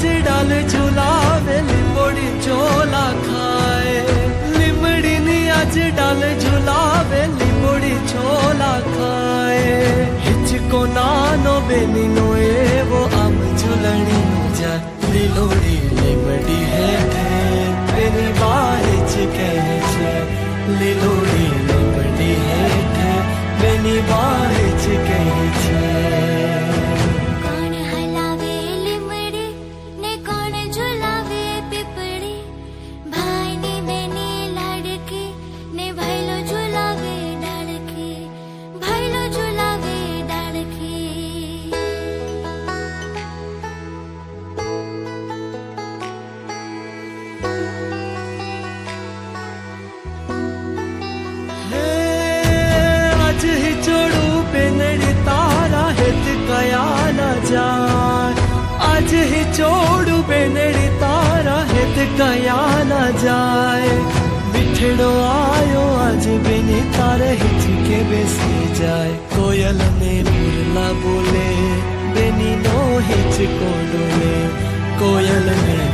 গাছ ডালে ঝুলাবে লিমড়ি চোলা খায়। লিমড়ি নি আজ ডালে ঝুলাবে লিমড়ি চোলা খায়। হিচকো না নবে নি নোয়ে ও আম ঝুলনি যা লিলোড়ি লিমড়ি হে थे तेरी बारिश कैसे लिलोड़ी आज ही छोड़ बेनड़ी तारा है ते कया ना जाए मिठड़ो आयो आज बिने तारे हिचके बेसी जाए कोयल ने मुरला बोले बेनी नो हिच को डोले कोयल ने